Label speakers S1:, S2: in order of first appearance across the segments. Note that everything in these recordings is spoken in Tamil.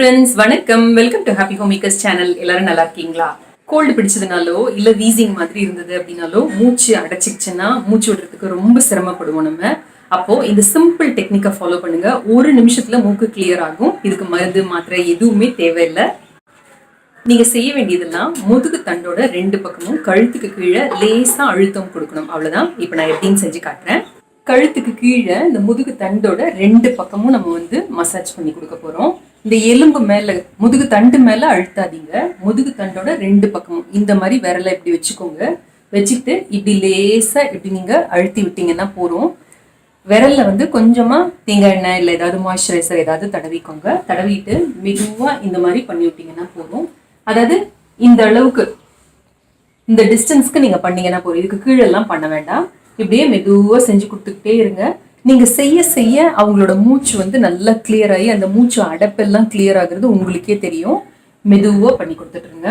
S1: ஃப்ரெண்ட்ஸ் வணக்கம். Welcome to happy home channel எல்லாரும் நல்லா இருக்கீங்களா? கோல்டு பிடிச்சதுனாலோ இல்லை வீசிங் மாதிரி இருந்தது அப்படின்னாலோ மூச்சு அடைச்சிக்கிச்சுன்னா மூச்சு விடுறதுக்கு ரொம்ப சிரமப்படுவோம் நம்ம. அப்போ இந்த சிம்பிள் டெக்னிக்கை ஃபாலோ பண்ணுங்க. ஒரு நிமிஷத்துல மூக்கு கிளியர் ஆகும். இதுக்கு மருந்து மாத்திரை எதுவுமே தேவையில்லை. நீங்க செய்ய வேண்டியதெல்லாம் முதுகு தண்டோட ரெண்டு பக்கமும் கழுத்துக்கு கீழே லேசா அழுத்தம் கொடுக்கணும். அவ்வளவுதான். இப்போ நான் எப்படின்னு செஞ்சு காட்டுறேன். கழுத்துக்கு கீழே இந்த முதுகு தண்டோட ரெண்டு பக்கமும் நம்ம வந்து மசாஜ் பண்ணி கொடுக்க போறோம். இந்த எலும்பு மேல முதுகு தண்டு மேல அழுத்தாதீங்க. முதுகு தண்டோட ரெண்டு பக்கமும். இந்த மாதிரி விரலை இப்படி வச்சுக்கோங்க. வச்சுக்கிட்டு இப்படி லேசா இப்படி நீங்க அழுத்தி விட்டீங்கன்னா போறோம் விரல்ல வந்து கொஞ்சமா தேங்காய் எண்ணெய் இல்லை ஏதாவது மாய்ஸ்சரைசர் ஏதாவது தடவிக்கோங்க. தடவிட்டு மெதுவா இந்த மாதிரி பண்ணி விட்டீங்கன்னா போதும். அதாவது இந்த அளவுக்கு இந்த டிஸ்டன்ஸ்க்கு நீங்க பண்ணீங்கன்னா போதும். இதுக்கு கீழெல்லாம் பண்ண வேண்டாம். இப்படியே மெதுவா செஞ்சு கொடுத்துக்கிட்டே இருங்க. நீங்க செய்ய செய்ய அவங்களோட மூச்சு வந்து நல்லா கிளியர் ஆகி அந்த மூச்சு அடைப்பெல்லாம் கிளியர் ஆகுறது உங்களுக்கே தெரியும். மெதுவாக பண்ணி கொடுத்துட்ருங்க.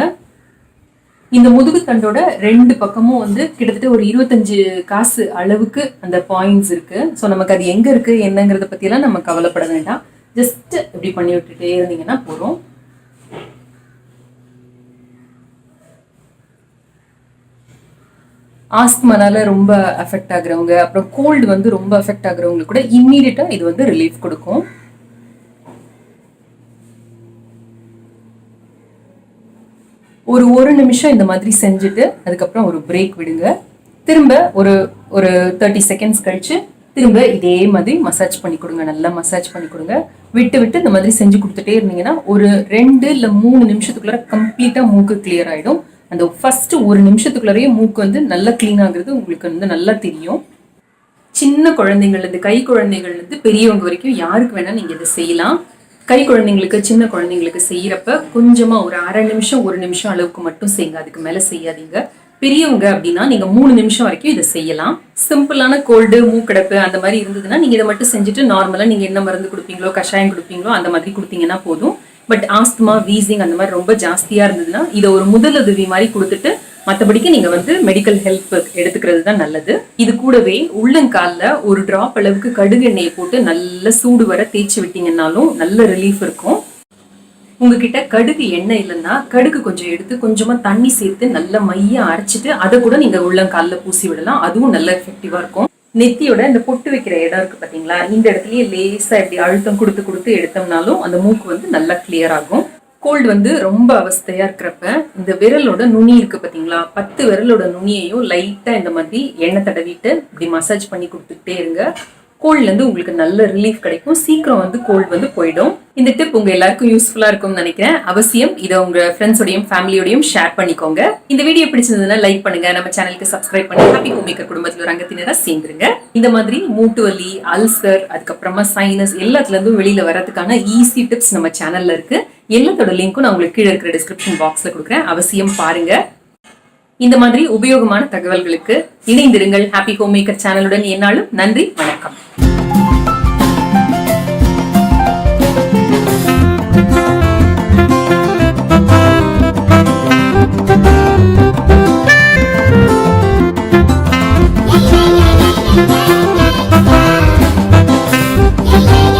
S1: இந்த முதுகு தண்டோட ரெண்டு பக்கமும் வந்து கிட்டத்தட்ட ஒரு இருபத்தஞ்சு காசு அளவுக்கு அந்த பாயிண்ட்ஸ் இருக்கு. ஸோ நமக்கு அது எங்க இருக்கு என்னங்கிறத பத்தியெல்லாம் நம்ம கவலைப்பட வேண்டாம். ஜஸ்ட் இப்படி பண்ணி விட்டுட்டே இருந்தீங்கன்னா போதும். ஆஸ்துமனால ரொம்ப அஃபெக்ட் ஆகுறவங்க அப்புறம் கோல்டு வந்து ரொம்ப அஃபெக்ட் ஆகுறவங்களுக்கு கூட இம்மீடியட்டா இது வந்து ரிலீஃப் கொடுக்கும். ஒரு ஒரு நிமிஷம் இந்த மாதிரி செஞ்சுட்டு அதுக்கப்புறம் ஒரு பிரேக் விடுங்க. திரும்ப ஒரு ஒரு தேர்ட்டி செகண்ட்ஸ் கழிச்சு திரும்ப இதே மாதிரி மசாஜ் பண்ணி கொடுங்க. நல்லா மசாஜ் பண்ணி கொடுங்க. விட்டு விட்டு இந்த மாதிரி செஞ்சு கொடுத்துட்டே இருந்தீங்கன்னா ஒரு ரெண்டு இல்லை மூணு நிமிஷத்துக்குள்ள கம்ப்ளீட்டாக மூக்கு கிளியர் ஆகிடும் அந்த ஃபர்ஸ்ட் ஒரு நிமிஷத்துக்குள்ளேயே மூக்கு வந்து நல்லா க்ளீன் ஆகுறது உங்களுக்கு வந்து நல்லா தெரியும். சின்ன குழந்தைங்கள்லேருந்து கை குழந்தைகள்லேருந்து பெரியவங்க வரைக்கும் யாருக்கு வேணால் நீங்கள் இதை செய்யலாம். கை குழந்தைங்களுக்கு சின்ன குழந்தைங்களுக்கு செய்கிறப்ப கொஞ்சமாக ஒரு அரை நிமிஷம் ஒரு நிமிஷம் அளவுக்கு மட்டும் செய்யுங்க. அதுக்கு மேலே செய்யாதீங்க. பெரியவங்க அப்படின்னா நீங்க மூணு நிமிஷம் வரைக்கும் இதை செய்யலாம். சிம்பிளான கோல்டு மூக்கடைப்பு அந்த மாதிரி இருந்ததுன்னா நீங்க இதை மட்டும் செஞ்சுட்டு நார்மலா நீங்க என்ன மருந்து கொடுப்பீங்களோ கஷாயம் கொடுப்பீங்களோ அந்த மாதிரி கொடுத்தீங்கன்னா போதும். பட் ஆஸ்துமா வீசிங் அந்த மாதிரி ரொம்ப ஜாஸ்தியா இருந்ததுன்னா இதை ஒரு முதலுதவி மாதிரி கொடுத்துட்டு மற்றபடிக்கு நீங்க வந்து மெடிக்கல் ஹெல்ப் எடுத்துக்கிறது தான் நல்லது. இது கூடவே உள்ளங்காலில் ஒரு டிராப் அளவுக்கு கடுகு எண்ணெயை போட்டு நல்ல சூடு வர தேய்ச்சி விட்டீங்கன்னாலும் நல்ல ரிலீஃப் இருக்கும். உங்ககிட்ட கடுகு எண்ணெய் இல்லைன்னா கடுகு கொஞ்சம் எடுத்து கொஞ்சமா தண்ணி சேர்த்து நல்ல மைய அரைச்சிட்டு அதை கூட நீங்க உள்ளங்காலில் பூசி விடலாம். அதுவும் நல்ல எஃபெக்டிவா இருக்கும். நெத்தியோட இந்த பொட்டு வைக்கிற இடம் இருக்கு பாத்தீங்களா? இந்த இடத்துலயே லேசா இப்படி அழுத்தம் கொடுத்து கொடுத்து எடுத்தோம்னாலும் அந்த மூக்கு வந்து நல்லா கிளியர் ஆகும். கோல்டு வந்து ரொம்ப அவஸ்தையா இருக்கிறப்ப இந்த விரலோட நுனி இருக்கு பாத்தீங்களா? பத்து விரலோட நுனியையும் லைட்டா இந்த மாதிரி எண்ணெய் தடவிட்டு இப்படி மசாஜ் பண்ணி கொடுத்துக்கிட்டே இருங்க. கோல்ட்லேருந்து உங்களுக்கு நல்ல ரிலீஃப் கிடைக்கும். சீக்கிரம் வந்து கோல்டு வந்து போயிடும். இந்த டிப் உங்க எல்லாருக்கும் யூஸ்ஃபுல்லா இருக்கும்னு நினைக்கிறேன். அவசியம் இதை உங்க ஃப்ரெண்ட்ஸோடையும் ஃபேமிலியோடையும் ஷேர் பண்ணிக்கோங்க. இந்த வீடியோ பிடிச்சிருந்ததுன்னா லைக் பண்ணுங்க. நம்ம சேனலுக்கு சப்ஸ்கிரைப் பண்ணி ஹாப்பி ஹோமேக்கர் குடும்பத்தில் ஒரு அங்கத்தினரா சேர்ந்துருங்க. இந்த மாதிரி மூட்டு வலி அல்சர் அதுக்கப்புறமா சைனஸ் எல்லாத்துல இருந்தும் வெளியில வரதுக்கான ஈஸி டிப்ஸ் நம்ம சேனல்ல இருக்கு. எல்லாத்தோட லிங்க்கும் நான் உங்களுக்கு கீழே இருக்கிற டிஸ்கிரிப்ஷன் பாக்ஸ்ல கொடுக்குறேன். அவசியம் பாருங்க. இந்த மாதிரி உபயோகமான தகவல்களுக்கு இணைந்திருங்கள் ஹாப்பி ஹோம் மேக்கர் சேனலுடன். என்னாலும் நன்றி வணக்கம்.